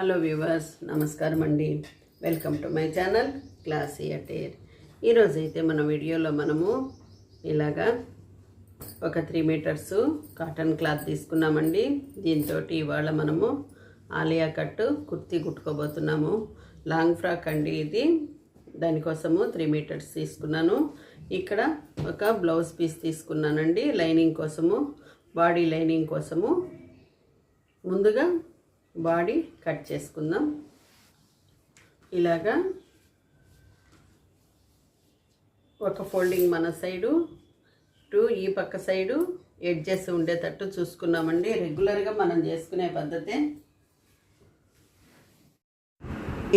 Hello viewers నమస్కారం అండి. Welcome to my channel classy atelier. ఈరోజైతే మన వీడియోలో మనము ఇలాగా ఒక త్రీ మీటర్స్ కాటన్ క్లాత్ తీసుకున్నామండి. దీంతో ఇవాళ మనము ఆలియా కట్ కుర్తీ కుట్టుకోబోతున్నాము. లాంగ్ ఫ్రాక్ అండి ఇది. దానికోసము త్రీ మీటర్స్ తీసుకున్నాను. ఇక్కడ ఒక బ్లౌజ్ పీస్ తీసుకున్నానండి. లైనింగ్ కోసము బాడీ లైనింగ్ కోసము. ముందుగా బాడీ కట్ చేసుకుందాం. ఇలాగా ఒక ఫోల్డింగ్ మన సైడు టూ ఈ పక్క సైడు ఎడ్జెస్ ఉండేటట్టు చూసుకున్నామండి. రెగ్యులర్గా మనం చేసుకునే పద్ధతే.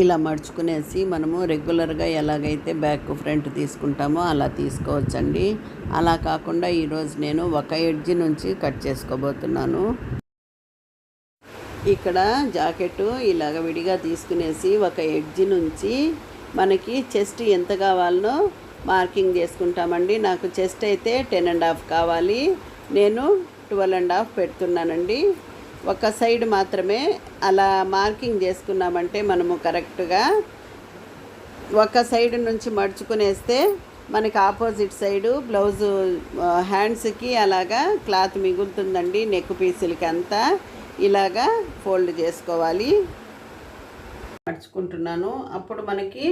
ఇలా మడుచుకునేసి మనము రెగ్యులర్గా ఎలాగైతే బ్యాక్ ఫ్రంట్ తీసుకుంటామో అలా తీసుకోవచ్చండి. అలా కాకుండా ఈరోజు నేను ఒక ఎడ్జ్ నుంచి కట్ చేసుకోబోతున్నాను. ఇక్కడ జాకెట్ ఇలాగ విడిగా తీసుకునేసి ఒక ఎడ్జ్ నుంచి మనకి చెస్ట్ ఎంత కావాలనో మార్కింగ్ చేసుకుంటామండి. నాకు చెస్ట్ అయితే టెన్ అండ్ హాఫ్ కావాలి. నేను ట్వెల్వ్ అండ్ హాఫ్ పెడుతున్నానండి. ఒక సైడ్ మాత్రమే అలా మార్కింగ్ చేసుకున్నామంటే మనము కరెక్ట్గా ఒక సైడ్ నుంచి మడుచుకునేస్తే మనకి ఆపోజిట్ సైడు బ్లౌజు హ్యాండ్స్కి అలాగా క్లాత్ మిగులుతుందండి నెక్ పీసులకి అంతా ఇలాగా ఫోల్డ్ చేసుకోవాలి. మడుచుకుంటున్నాను అప్పుడు మనకి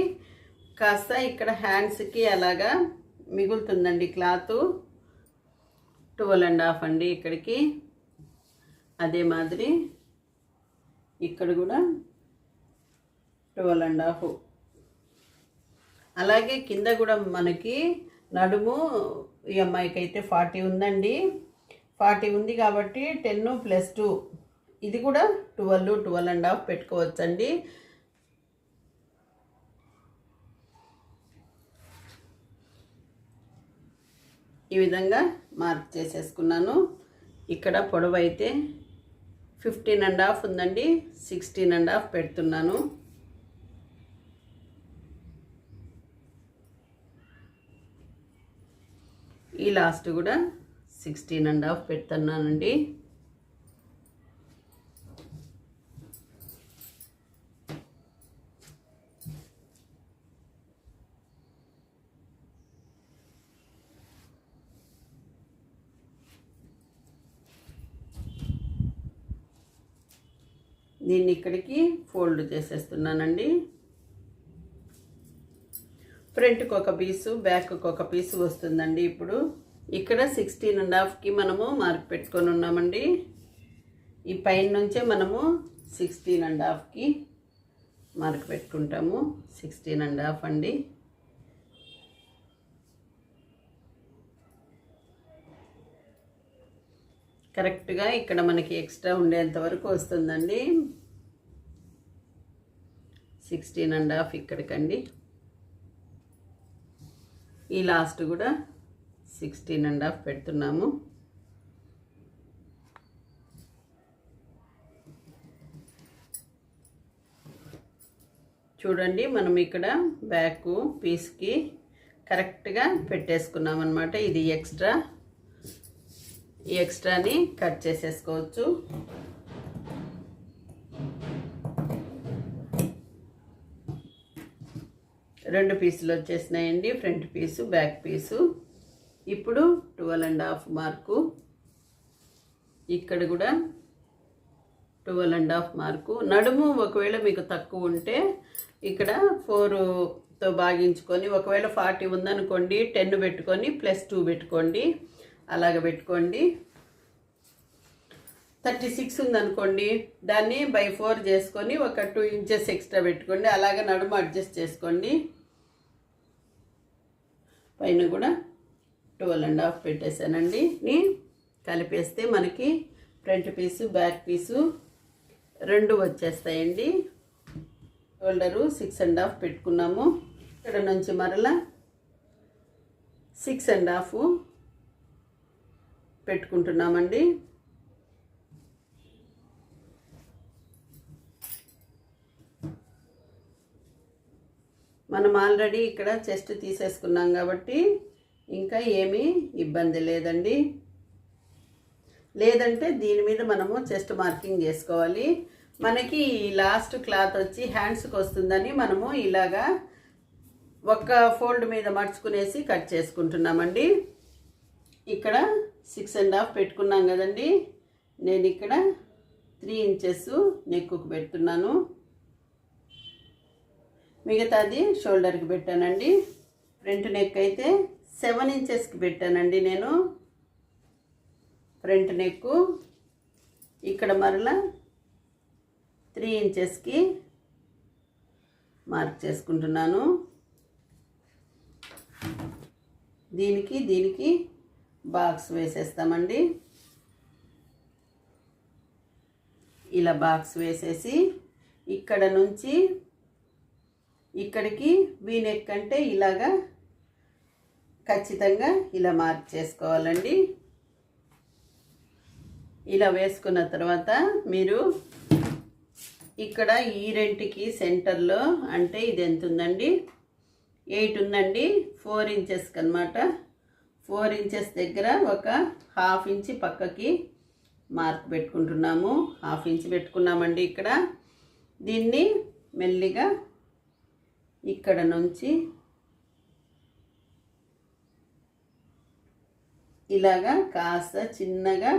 కాస్త ఇక్కడ హ్యాండ్స్కి అలాగా మిగులుతుందండి క్లాత్. ట్వెల్వ్ అండ్ హాఫ్ అండి ఇక్కడికి. అదే మాదిరి ఇక్కడ కూడా ట్వెల్వ్ అండ్ హాఫ్. అలాగే కింద కూడా మనకి నడుము ఈ అమ్మాయికి అయితే ఫార్టీ ఉందండి. ఫార్టీ ఉంది కాబట్టి టెన్ ప్లస్ టూ. ఇది కూడా ట్వెల్వ్ ట్వెల్వ్ అండ్ హాఫ్ పెట్టుకోవచ్చండి. ఈ విధంగా మార్క్ చేసేసుకున్నాను. ఇక్కడ పొడవు అయితే ఫిఫ్టీన్ అండ్ హాఫ్ ఉందండి. సిక్స్టీన్ అండ్ హాఫ్ పెడుతున్నాను. ఈ లాస్ట్ కూడా సిక్స్టీన్ అండ్ హాఫ్ పెడుతున్నానండి. దీన్ని ఇక్కడికి ఫోల్డ్ చేసేస్తున్నానండి. ఫ్రంట్కి ఒక పీసు బ్యాక్కి ఒక పీసు వస్తుందండి ఇప్పుడు. ఇక్కడ సిక్స్టీన్ అండ్ హాఫ్కి మనము మార్క్ పెట్టుకొని ఉన్నామండి. ఈ పైన నుంచే మనము సిక్స్టీన్ అండ్ హాఫ్కి మార్క్ పెట్టుకుంటాము. సిక్స్టీన్ అండ్ హాఫ్ అండి. కరెక్ట్గా ఇక్కడ మనకి ఎక్స్ట్రా ఉండేంత వరకు వస్తుందండి. సిక్స్టీన్ అండ్ హాఫ్ ఇక్కడికండి. ఈ లాస్ట్ కూడా సిక్స్టీన్ అండ్ హాఫ్ పెడుతున్నాము. చూడండి మనం ఇక్కడ బ్యాక్ పీస్కి కరెక్ట్గా పెట్టేసుకున్నాం అనమాట ఇది ఎక్స్ట్రా. ఈ ఎక్స్ట్రాని కట్ చేసేసుకోవచ్చు. రెండు పీసులు వచ్చేసినాయండి. Front piece back piece. ఇప్పుడు ట్వెల్వ్ అండ్ హాఫ్ మార్కు. ఇక్కడ కూడా ట్వెల్వ్ అండ్ హాఫ్ మార్కు. నడుము ఒకవేళ మీకు తక్కువ ఉంటే ఇక్కడ ఫోర్తో భాగించుకొని ఒకవేళ ఫార్టీ ఉందనుకోండి టెన్ పెట్టుకొని ప్లస్ టూ పెట్టుకోండి. అలాగ పెట్టుకోండి. థర్టీ సిక్స్ ఉందనుకోండి దాన్ని బై ఫోర్ చేసుకొని ఒక టూ ఇంచెస్ ఎక్స్ట్రా పెట్టుకోండి. అలాగే నడుము అడ్జస్ట్ చేసుకోండి. పైన కూడా ట్వెల్వ్ అండ్ హాఫ్ పెట్టేశానండి. కలిపేస్తే మనకి ఫ్రంట్ పీసు బ్యాక్ పీసు రెండు వచ్చేస్తాయండి. షోల్డరు సిక్స్ అండ్ హాఫ్ పెట్టుకున్నాము. ఇక్కడ నుంచి మరలా సిక్స్ అండ్ హాఫ్ పెట్టుకుంటున్నామండి. మనం ఆల్రెడీ ఇక్కడ చెస్ట్ తీసేసుకున్నాం కాబట్టి ఇంకా ఏమీ ఇబ్బంది లేదండి. లేదంటే దీని మీద మనము చెస్ట్ మార్కింగ్ చేసుకోవాలి. మనకి ఈ లాస్ట్ క్లాత్ వచ్చి హ్యాండ్స్కి వస్తుందని మనము ఇలాగా ఒక్క ఫోల్డ్ మీద మడుచుకునేసి కట్ చేసుకుంటున్నామండి. ఇక్కడ సిక్స్ అండ్ హాఫ్ పెట్టుకున్నాం కదండి. నేను ఇక్కడ త్రీ ఇంచెస్ నెక్కు పెడుతున్నాను. మిగతాది షోల్డర్కి పెట్టానండి. ఫ్రంట్ నెక్ అయితే సెవెన్ ఇంచెస్కి పెట్టానండి నేను. ఫ్రంట్ నెక్ ఇక్కడ మరలా త్రీ ఇంచెస్కి మార్క్ చేసుకుంటున్నాను. దీనికి దీనికి బాక్స్ వేసేస్తామండి. ఇలా బాక్స్ వేసేసి ఇక్కడ నుంచి ఇక్కడికి వీనెక్ అంటే ఇలాగా ఖచ్చితంగా ఇలా మార్క్ చేసుకోవాలండి. ఇలా వేసుకున్న తర్వాత మీరు ఇక్కడ ఈ రెంటికి సెంటర్లో అంటే ఇది ఎంత ఉందండి? ఎయిట్ ఉందండి. ఫోర్ ఇంచెస్కి అనమాట ఫోర్ ఇంచెస్ దగ్గర ఒక హాఫ్ ఇంచ్ పక్కకి మార్క్ పెట్టుకుంటున్నాము. హాఫ్ ఇంచ్ పెట్టుకున్నామండి ఇక్కడ. దీన్ని మెల్లిగా ఇక్కడ నుంచి ఇలాగా కాస్త చిన్నగా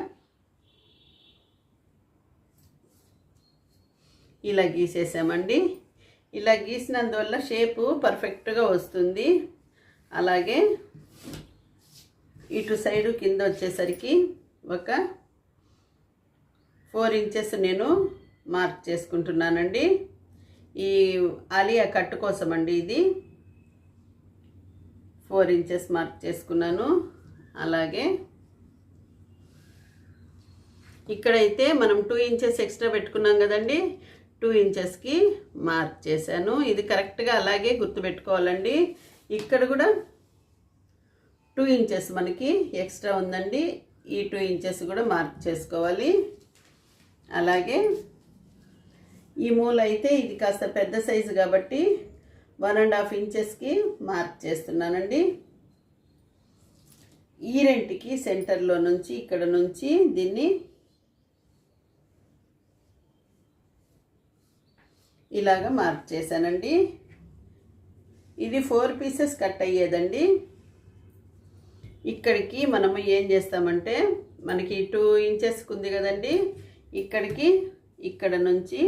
ఇలా గీసేసామండి. ఇలా గీసినందువల్ల షేపు పర్ఫెక్ట్గా వస్తుంది. అలాగే ఇటు సైడు కింద వచ్చేసరికి ఒక ఫోర్ ఇంచెస్ నేను మార్క్ చేసుకుంటున్నానండి. ఈ అలియా కట్ కోసం అండి ఇది. ఫోర్ ఇంచెస్ మార్క్ చేసుకున్నాను. అలాగే ఇక్కడైతే మనం టూ ఇంచెస్ ఎక్స్ట్రా పెట్టుకున్నాం కదండి. టూ ఇంచెస్కి మార్క్ చేశాను. ఇది కరెక్ట్గా అలాగే గుర్తుపెట్టుకోవాలండి ఇక్కడ కూడా టూ ఇంచెస్ మనకి ఎక్స్ట్రా ఉందండి. ఈ టూ ఇంచెస్ కూడా మార్క్ చేసుకోవాలి. అలాగే ఈ మూల అయితే ఇది కాస్త పెద్ద సైజు కాబట్టి వన్ అండ్ హాఫ్ ఇంచెస్కి మార్క్ చేస్తున్నానండి. ఈ రెంటికి సెంటర్లో నుంచి ఇక్కడ నుంచి దీన్ని ఇలాగ మార్క్ చేశానండి. ఇది ఫోర్ పీసెస్ కట్ అయ్యేదండి. ఇక్కడికి మనము ఏం చేస్తామంటే మనకి టూ ఇంచెస్కి ఉంది కదండి. ఇక్కడికి ఇక్కడ నుంచి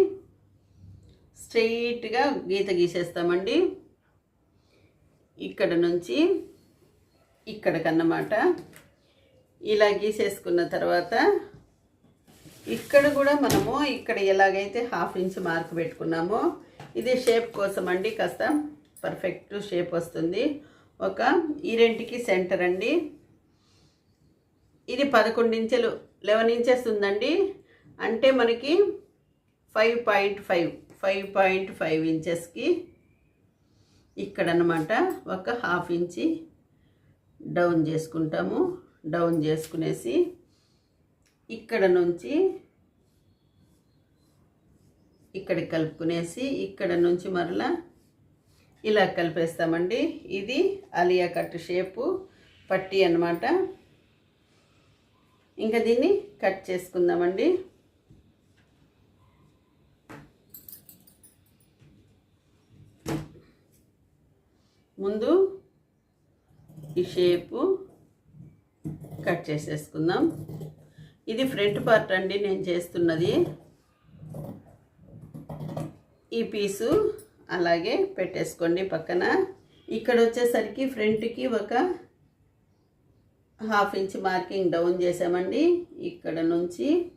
స్ట్రెయిట్గా గీత గీసేస్తామండి. ఇక్కడ నుంచి ఇక్కడికన్నమాట ఇలా గీసేసుకున్న తర్వాత ఇక్కడ కూడా మనము ఇక్కడ ఎలాగైతే హాఫ్ ఇంచ్ మార్క్ పెట్టుకున్నామో ఇది షేప్ కోసం అండి కాస్త పర్ఫెక్ట్ షేప్ వస్తుంది. ఒక ఈ రెంటికి సెంటర్ అండి. ఇది పదకొండు ఇంచెలు లెవెన్ ఇంచెస్ ఉందండి. అంటే మనకి five point five five point five ఇంచెస్కి ఇక్కడ అనమాట ఒక హాఫ్ ఇంచి డౌన్ చేసుకుంటాము. డౌన్ చేసుకునేసి ఇక్కడ నుంచి ఇక్కడికి కలుపుకునేసి ఇక్కడ నుంచి మరలా ఇలా కలిపేస్తామండి. ఇది అలియా కట్ షేపు పట్టి అన్నమాట. ఇంకా దీన్ని కట్ చేసుకుందామండి. ముందు ఈ షేపు కట్ చేసేసుకుందాం. ఇది ఫ్రంట్ పార్ట్ అండి నేను చేస్తున్నది. ఈ పీసు అలాగే పెట్టేసుకోండి పక్కన. ఇక్కడ వచ్చేసరికి ఫ్రంట్కి ఒక హాఫ్ ఇంచ్ మార్కింగ్ డౌన్ చేసామండి. ఇక్కడ నుంచి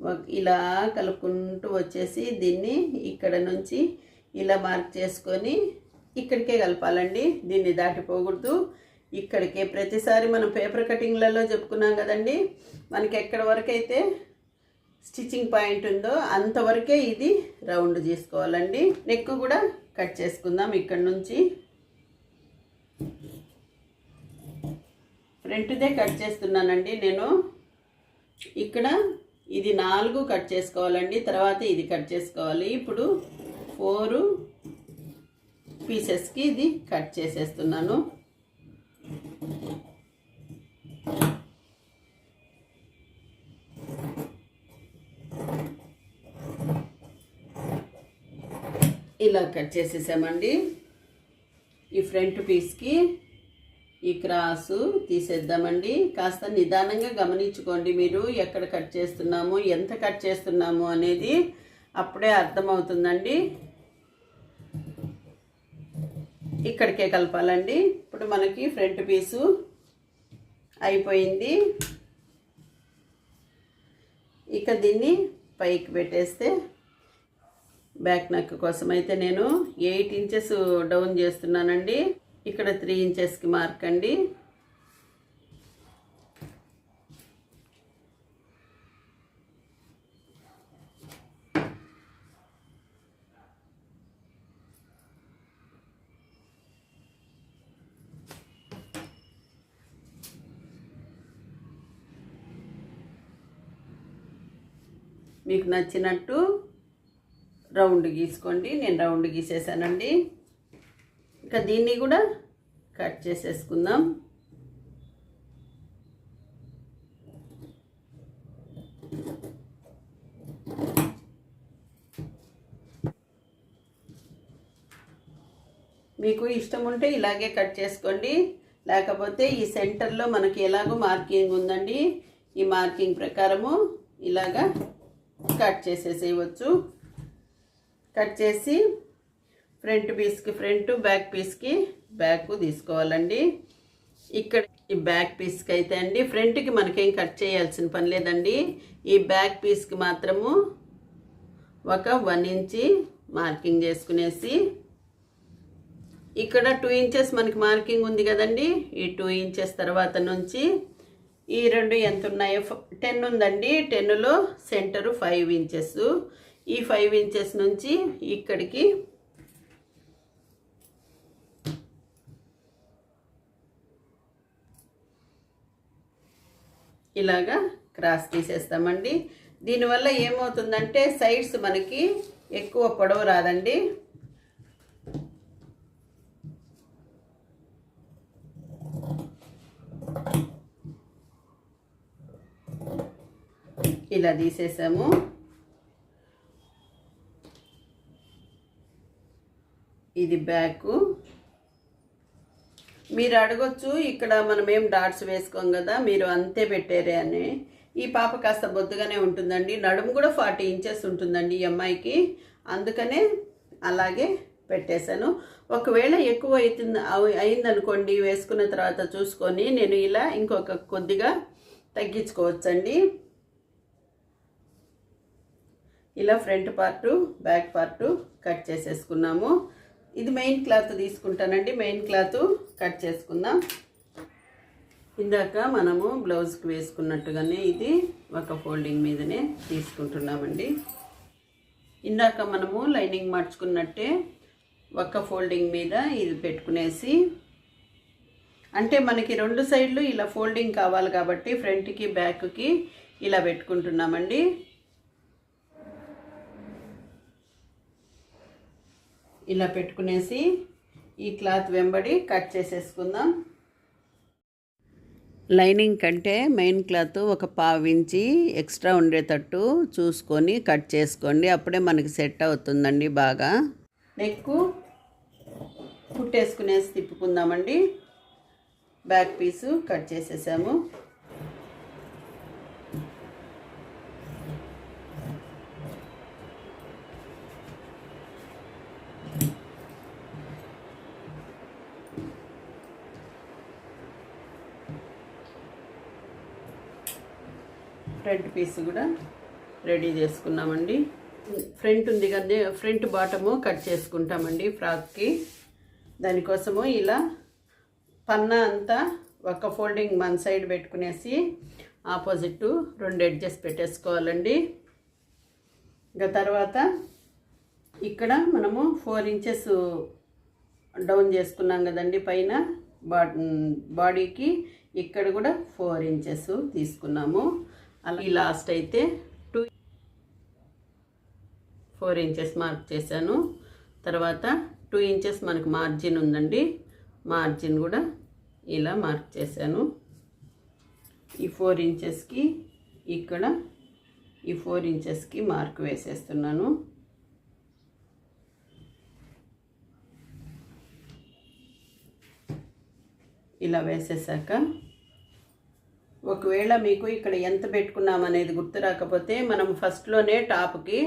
ఒక- ఇలా కలుపుకుంటూ వచ్చేసి దీన్ని ఇక్కడ నుంచి ఇలా మార్క్ చేసుకొని ఇక్కడికే కలపాలండి. దీన్ని దాటిపోకూడదు. ఇక్కడికే ప్రతిసారి మనం పేపర్ కటింగ్లలో చెప్పుకున్నాం కదండి. మనకి ఎక్కడ వరకైతే స్టిచ్చింగ్ పాయింట్ ఉందో అంతవరకే ఇది రౌండ్ చేసుకోవాలండి. నెక్ కూడా కట్ చేసుకుందాం ఇక్కడ నుంచి. ఫ్రంట్దే కట్ చేస్తున్నానండి నేను. ఇక్కడ ఇది నాలుగు కట్ చేసుకోవాలండి. తర్వాత ఇది కట్ చేసుకోవాలి. ఇప్పుడు ఫోరు పీసెస్కి ఇది కట్ చేసేస్తున్నాను. ఇలా కట్ చేసేసామండి. ఈ ఫ్రంట్ పీస్కి ఈ క్రాసు తీసేద్దామండి. కాస్త నిదానంగా గమనించుకోండి మీరు ఎక్కడ కట్ చేస్తున్నాము ఎంత కట్ చేస్తున్నాము అనేది అప్పుడే అర్థమవుతుందండి. ఇక్కడికే కలపాలండి. ఇప్పుడు మనకి ఫ్రంట్ పీసు అయిపోయింది. ఇక దీన్ని పైకి పెట్టేస్తే బ్యాక్ నెక్ కోసం అయితే నేను ఎయిట్ ఇంచెస్ డౌన్ చేస్తున్నానండి. ఇక్కడ త్రీ ఇంచెస్కి మార్క్ అండి. మీకు నచ్చినట్టు రౌండ్ గీసుకోండి. నేను రౌండ్ గీసేసానండి. ఇంకా దీన్ని కూడా కట్ చేసేసుకుందాం. మీకు ఇష్టం ఉంటే ఇలాగే కట్ చేసుకోండి. లేకపోతే ఈ సెంటర్లో మనకి ఎలాగో మార్కింగ్ ఉందండి. ఈ మార్కింగ్ ప్రకారము ఇలాగా కట్ చేసేసేయవచ్చు. కట్ చేసి ఫ్రంట్ పీస్కి ఫ్రంట్ బ్యాక్ పీస్కి బ్యాక్ తీసుకోవాలండి. ఇక్కడ ఈ బ్యాక్ పీస్కి అయితే అండి ఫ్రంట్కి మనకేం కట్ చేయాల్సిన పని లేదండి. ఈ బ్యాక్ పీస్కి మాత్రము ఒక వన్ ఇంచి మార్కింగ్ చేసుకునేసి ఇక్కడ టూ ఇంచెస్ మనకి మార్కింగ్ ఉంది కదండి. ఈ టూ ఇంచెస్ తర్వాత నుంచి ఈ రెండు ఎంత ఉన్నాయో టెన్ ఉందండి. టెన్లో సెంటరు ఫైవ్ ఇంచెస్ ఈ ఫైవ్ ఇంచెస్ నుంచి ఇక్కడికి ఇలాగా క్రాస్ తీసేస్తామండి. దీనివల్ల ఏమవుతుందంటే సైడ్స్ మనకి ఎక్కువ పొడవు రాదండి. ఇలా తీసేసాము ఇది బ్యాక్ మీరు అడగొచ్చు ఇక్కడ మనం ఏం డాట్స్ వేసుకోం కదా మీరు అంతే పెట్టారే అని. ఈ పాప కాస్త బొద్దుగానే ఉంటుందండి. నడుము కూడా ఫార్టీ ఇంచెస్ ఉంటుందండి ఈ అమ్మాయికి. అందుకనే అలాగే పెట్టేశాను. ఒకవేళ ఎక్కువ అవుతుంది అయిందనుకోండి వేసుకున్న తర్వాత చూసుకొని నేను ఇలా ఇంకొక కొద్దిగా తగ్గించుకోవచ్చండి. ఇలా front part back part cut చేసేసుకున్నాము. ఇది మెయిన్ క్లాత్ తీసుకుంటానండి. మెయిన్ క్లాత్ కట్ చేసుకుందాం. ఇందాక మనము బ్లౌజ్కి వేసుకున్నట్టుగానే ఇది ఒక ఫోల్డింగ్ మీదనే తీసుకుంటున్నామండి. ఇందాక మనము లైనింగ్ మార్చుకున్నట్టే ఒక ఫోల్డింగ్ మీద ఇది పెట్టుకునేసి అంటే మనకి రెండు సైడ్లు ఇలా ఫోల్డింగ్ కావాలి కాబట్టి ఫ్రంట్కి బ్యాక్కి ఇలా పెట్టుకుంటున్నామండి. ఇలా పెట్టుకునేసి ఈ క్లాత్ వెంబడి కట్ చేసేసుకుందాం. లైనింగ్ కంటే మెయిన్ క్లాత్ ఒక పావించి ఎక్స్ట్రా ఉండేటట్టు చూసుకొని కట్ చేసుకోండి. అప్పుడే మనకి సెట్ అవుతుందండి బాగా. నెక్కు కుట్టేసుకునేసి తిప్పుకుందామండి. బ్యాక్ పీసు కట్ చేసేసాము. ఫ్రంట్ పీస్ కూడా రెడీ చేసుకున్నామండి. ఫ్రంట్ ఉంది కదా ఫ్రంట్ బాటము కట్ చేసుకుంటామండి ఫ్రాక్కి. దానికోసము ఇలా పన్నా అంతా ఒక ఫోల్డింగ్ మన సైడ్ పెట్టుకునేసి ఆపోజిట్ రెండు ఎడ్జెస్ పెట్టేసుకోవాలండి. ఇంకా తర్వాత ఇక్కడ మనము ఫోర్ ఇంచెస్ డౌన్ చేసుకున్నాం కదండి పైన. బా బాడీకి ఇక్కడ కూడా ఫోర్ ఇంచెస్ తీసుకున్నాము. అలా ఈ లాస్ట్ అయితే టూ ఫోర్ ఇంచెస్ మార్క్ చేశాను. తర్వాత టూ ఇంచెస్ మనకు మార్జిన్ ఉందండి. మార్జిన్ కూడా ఇలా మార్క్ చేశాను. ఈ ఫోర్ ఇంచెస్కి ఇక్కడ ఈ ఫోర్ ఇంచెస్కి మార్క్ వేసేస్తున్నాను. ఇలా వేసేసాక ఒకవేళ మీకు ఇక్కడ ఎంత పెట్టుకున్నాం అనేది గుర్తు రాకపోతే మనం ఫస్ట్లోనే టాప్కి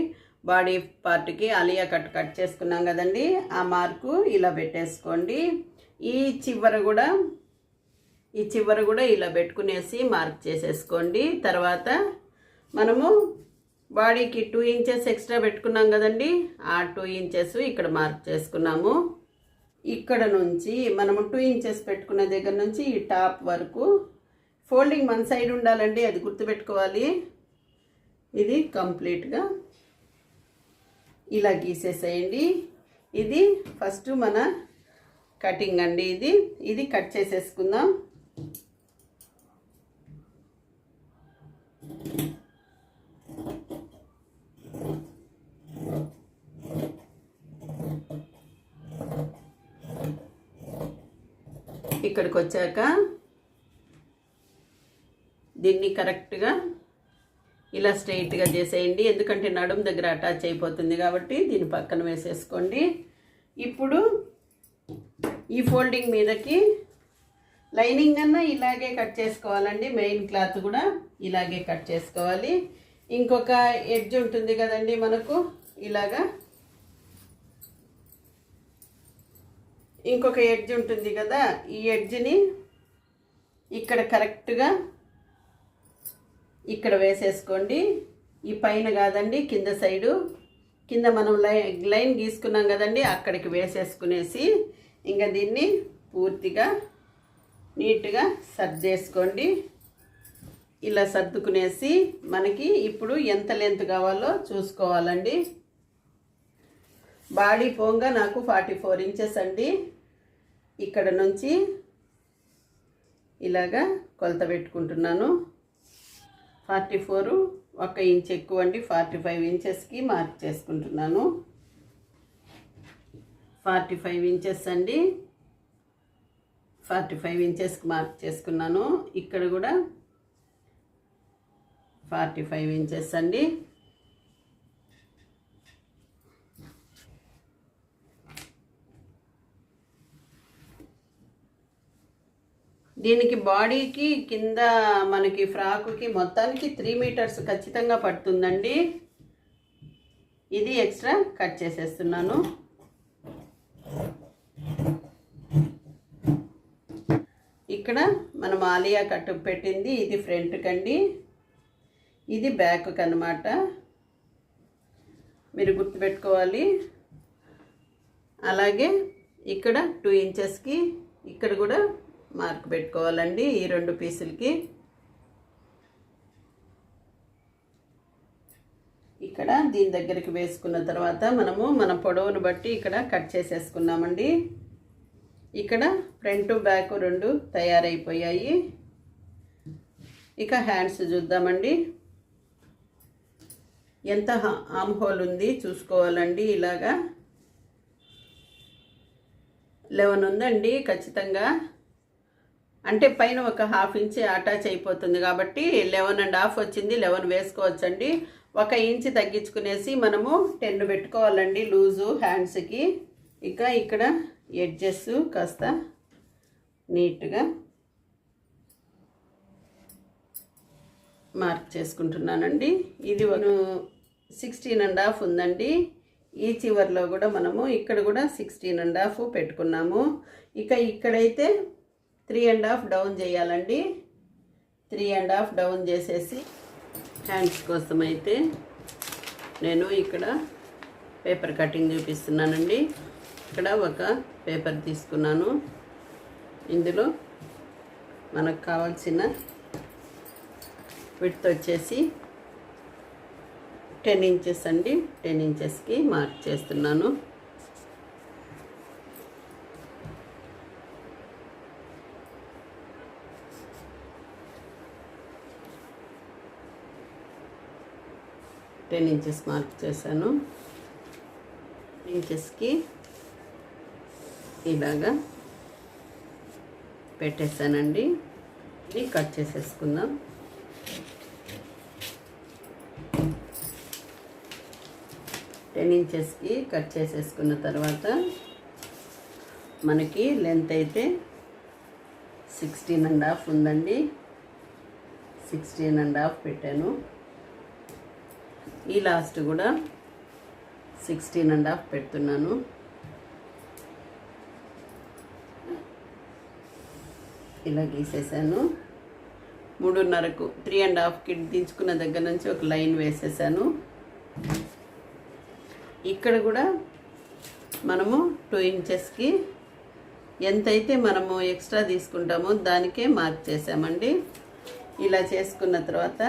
బాడీ పార్ట్కి అలియా కట్ కట్ చేసుకున్నాం కదండి. ఆ మార్కు ఇలా పెట్టేసుకోండి. ఈ చివర కూడా ఈ చివర కూడా ఇలా పెట్టుకునేసి మార్క్ చేసేసుకోండి. తర్వాత మనము బాడీకి టూ ఇంచెస్ ఎక్స్ట్రా పెట్టుకున్నాం కదండి. ఆ టూ ఇంచెస్ ఇక్కడ మార్క్ చేసుకున్నాము. ఇక్కడ నుంచి మనము టూ ఇంచెస్ పెట్టుకున్న దగ్గర నుంచి ఈ టాప్ వరకు ఫోల్డింగ్ మన సైడ్ ఉండాలండి అది గుర్తుపెట్టుకోవాలి. ఇది కంప్లీట్గా ఇలా గీసేసేయండి. ఇది ఫస్ట్ మన కటింగ్ అండి ఇది. ఇది కట్ చేసేసుకుందాం. ఇక్కడికి వచ్చాక దీన్ని కరెక్ట్గా ఇలా స్ట్రైట్గా చేసేయండి. ఎందుకంటే నడుం దగ్గర అటాచ్ అయిపోతుంది కాబట్టి దీన్ని పక్కన వేసేసుకోండి. ఇప్పుడు ఈ ఫోల్డింగ్ మీదకి లైనింగ్ అన్నా ఇలాగే కట్ చేసుకోవాలండి. మెయిన్ క్లాత్ కూడా ఇలాగే కట్ చేసుకోవాలి. ఇంకొక ఎడ్జ్ ఉంటుంది కదండి మనకు ఇలాగా. ఇంకొక ఎడ్జ్ ఉంటుంది కదా ఈ ఎడ్జ్ని ఇక్కడ కరెక్ట్గా ఇక్కడ వేసేసుకోండి. ఈ పైన కాదండి కింద సైడు. కింద మనం లై లైన్ గీసుకున్నాం కదండి అక్కడికి వేసేసుకునేసి ఇంకా దీన్ని పూర్తిగా నీట్గా సర్దేసుకోండి ఇలా సర్దుకునేసి మనకి ఇప్పుడు ఎంత లెంత్ కావాలో చూసుకోవాలండి. బాడీ పోంగా నాకు ఫార్టీ ఫోర్ ఇంచెస్ అండి. ఇక్కడ నుంచి ఇలాగా కొలత పెట్టుకుంటున్నాను. ఫార్టీ ఫోర్ ఒక ఇంచ్ ఎక్కువ అండి ఫార్టీ ఫైవ్ ఇంచెస్కి మార్క్ చేసుకుంటున్నాను. ఫార్టీ ఫైవ్ ఇంచెస్ అండి ఫార్టీ ఫైవ్ ఇంచెస్కి మార్క్ చేసుకున్నాను. ఇక్కడ కూడా ఫార్టీ ఫైవ్ ఇంచెస్ అండి. దీనికి బాడీకి కింద మనకి ఫ్రాకుకి మొత్తానికి త్రీ మీటర్స్ ఖచ్చితంగా పడుతుందండి. ఇది ఎక్స్ట్రా కట్ చేసేస్తున్నాను. ఇక్కడ మనం ఆలియా కట్ పెట్టింది ఇది ఫ్రంట్ కండి. ఇది బ్యాక్ అనమాట మీరు గుర్తుపెట్టుకోవాలి. అలాగే ఇక్కడ టూ ఇంచెస్కి ఇక్కడ కూడా మార్క్ పెట్టుకోవాలండి ఈ రెండు పీసులకి. ఇక్కడ దీని దగ్గరికి వేసుకున్న తర్వాత మనము మన పొడవును బట్టి ఇక్కడ కట్ చేసేసుకున్నామండి. ఇక్కడ ఫ్రంట్ బ్యాక్ రెండు తయారైపోయాయి. ఇక హ్యాండ్స్ చూద్దామండి. ఎంత ఆమ్ హోల్ ఉంది చూసుకోవాలండి ఇలాగా. లెవెన్ ఉందండి ఖచ్చితంగా. అంటే పైన ఒక హాఫ్ ఇంచ్ అటాచ్ అయిపోతుంది కాబట్టి లెవెన్ అండ్ హాఫ్ వచ్చింది లెవెన్ వేసుకోవచ్చండి. ఒక ఇంచ్ తగ్గించుకునేసి మనము టెన్ పెట్టుకోవాలండి లూజు హ్యాండ్స్కి. ఇక ఇక్కడ ఎడ్జెస్ కాస్త నీట్గా మార్క్ చేసుకుంటున్నానండి. ఇది వన్ సిక్స్టీన్ అండ్ హాఫ్ ఉందండి. ఈ చివరిలో కూడా మనము ఇక్కడ కూడా సిక్స్టీన్ అండ్ హాఫ్ పెట్టుకున్నాము. ఇక ఇక్కడైతే త్రీ అండ్ హాఫ్ డౌన్ చేయాలండి. త్రీ అండ్ హాఫ్ డౌన్ చేసేసి హ్యాండ్స్ కోసం అయితే నేను ఇక్కడ పేపర్ కటింగ్ చూపిస్తున్నానండి. ఇక్కడ ఒక పేపర్ తీసుకున్నాను. ఇందులో మనకు కావాల్సిన విడ్త్ వచ్చేసి టెన్ ఇంచెస్ అండి. టెన్ ఇంచెస్కి మార్క్ చేస్తున్నాను. టెన్ ఇంచెస్ మార్క్ చేశాను. ఇంచెస్కి ఇలాగా పెట్టేశానండి. ఇది కట్ చేసేసుకుందాం. టెన్ ఇంచెస్కి కట్ చేసేసుకున్న తర్వాత మనకి లెంత్ అయితే సిక్స్టీన్ అండ్ హాఫ్ ఉందండి. సిక్స్టీన్ అండ్ హాఫ్ పెట్టాను. ఈ లాస్ట్ కూడా సిక్స్టీన్ అండ్ హాఫ్ పెడుతున్నాను. ఇలా గీసేసాను. మూడున్నరకు త్రీ అండ్ హాఫ్కి దించుకున్న దగ్గర నుంచి ఒక లైన్ వేసేసాను. ఇక్కడ కూడా మనము టూ ఇంచెస్కి ఎంతైతే మనము ఎక్స్ట్రా తీసుకుంటామో దానికే మార్క్ చేసామండి. ఇలా చేసుకున్న తర్వాత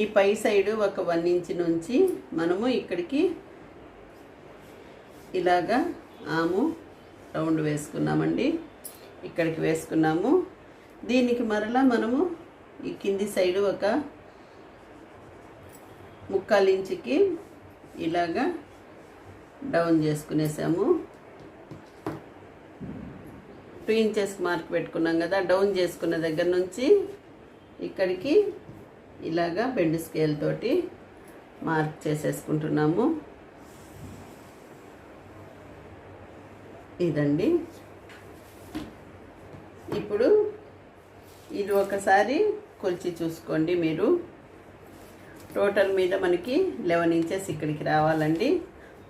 ఈ పై సైడు ఒక వన్ ఇంచ్ నుంచి మనము ఇక్కడికి ఇలాగా ఆము రౌండ్ వేసుకున్నామండి. ఇక్కడికి వేసుకున్నాము. దీనికి మరలా మనము ఈ కింది సైడు ఒక ముక్కాలు ఇంచుకి ఇలాగా డౌన్ చేసుకునేసాము. టూ ఇంచెస్ మార్క్ పెట్టుకున్నాం కదా డౌన్ చేసుకున్న దగ్గర నుంచి ఇక్కడికి ఇలాగా బెండ్ స్కేల్ తోటి మార్క్ చేసేసుకుంటున్నాము. ఇదండి. ఇప్పుడు ఇది ఒకసారి కొలిచి చూసుకోండి మీరు. టోటల్ మీద మనకి లెవెన్ ఇంచెస్ ఇక్కడికి రావాలండి.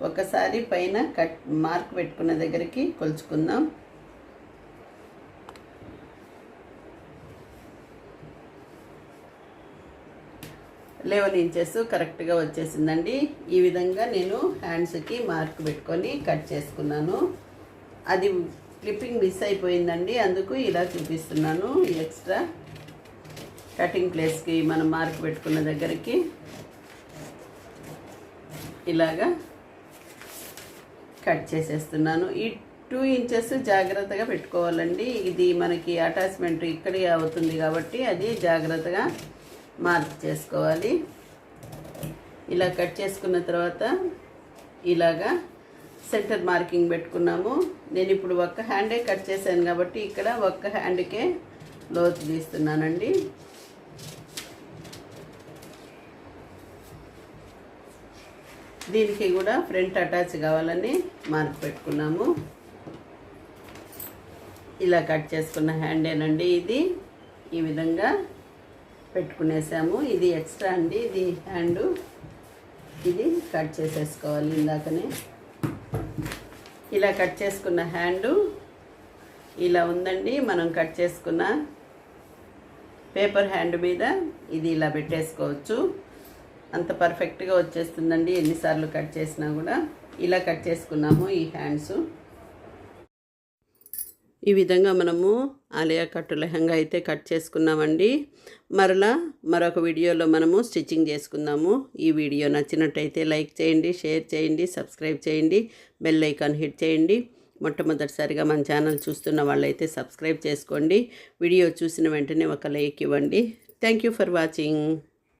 ఒకసారి పైన కట్ మార్క్ పెట్టుకున్న దగ్గరికి కొలుచుకుందాం. లెవెన్ ఇంచెస్ కరెక్ట్గా వచ్చేసిందండి. ఈ విధంగా నేను హ్యాండ్స్కి మార్క్ పెట్టుకొని కట్ చేసుకున్నాను. అది క్లిప్పింగ్ మిస్ అయిపోయిందండి. అందుకు ఇలా చూపిస్తున్నాను ఎక్స్ట్రా కటింగ్ ప్లేస్కి మనం మార్క్ పెట్టుకున్న దగ్గరికి. ఇలాగా కట్ చేసేస్తున్నాను. ఈ టూ ఇంచెస్ జాగ్రత్తగా పెట్టుకోవాలండి. ఇది మనకి అటాచ్మెంట్ ఇక్కడే అవుతుంది కాబట్టి అది జాగ్రత్తగా మార్క్ చేసుకోవాలి. ఇలా కట్ చేసుకున్న తర్వాత ఇలాగా సెంటర్ మార్కింగ్ పెట్టుకున్నాము. నేను ఇప్పుడు ఒక్క హ్యాండే కట్ చేశాను కాబట్టి ఇక్కడ ఒక్క హ్యాండ్కే లోతు తీస్తున్నానండి దీనికి కూడా ఫ్రంట్ అటాచ్ కావాలని మార్క్ పెట్టుకున్నాము. ఇలా కట్ చేసుకున్న హ్యాండేనండి ఇది. ఈ విధంగా పెట్టుకునేసాము. ఇది ఎక్స్ట్రా అండి. ఇది హ్యాండ్. ఇది కట్ చేసేసుకోవాలి ఇందాకనే. ఇలా కట్ చేసుకున్న హ్యాండు ఇలా ఉందండి. మనం కట్ చేసుకున్న పేపర్ హ్యాండ్ మీద ఇది ఇలా పెట్టేసుకోవచ్చు. అంత పర్ఫెక్ట్గా వచ్చేస్తుందండి. ఎన్నిసార్లు కట్ చేసినా కూడా. ఇలా కట్ చేసుకున్నాము ఈ హ్యాండ్స్. ఈ విధంగా మనము ఆలియా కట్టు లెహంగా అయితే కట్ చేసుకున్నామండి. మరలా మరొక వీడియోలో మనము స్టిచ్చింగ్ చేసుకుందాము. ఈ వీడియో నచ్చినట్టయితే లైక్ చేయండి షేర్ చేయండి సబ్స్క్రైబ్ చేయండి బెల్ ఐకాన్ హిట్ చేయండి. మొట్టమొదటిసారిగా మన ఛానల్ చూస్తున్న వాళ్ళైతే సబ్స్క్రైబ్ చేసుకోండి. వీడియో చూసిన వెంటనే ఒక లైక్ ఇవ్వండి. Thank you for watching.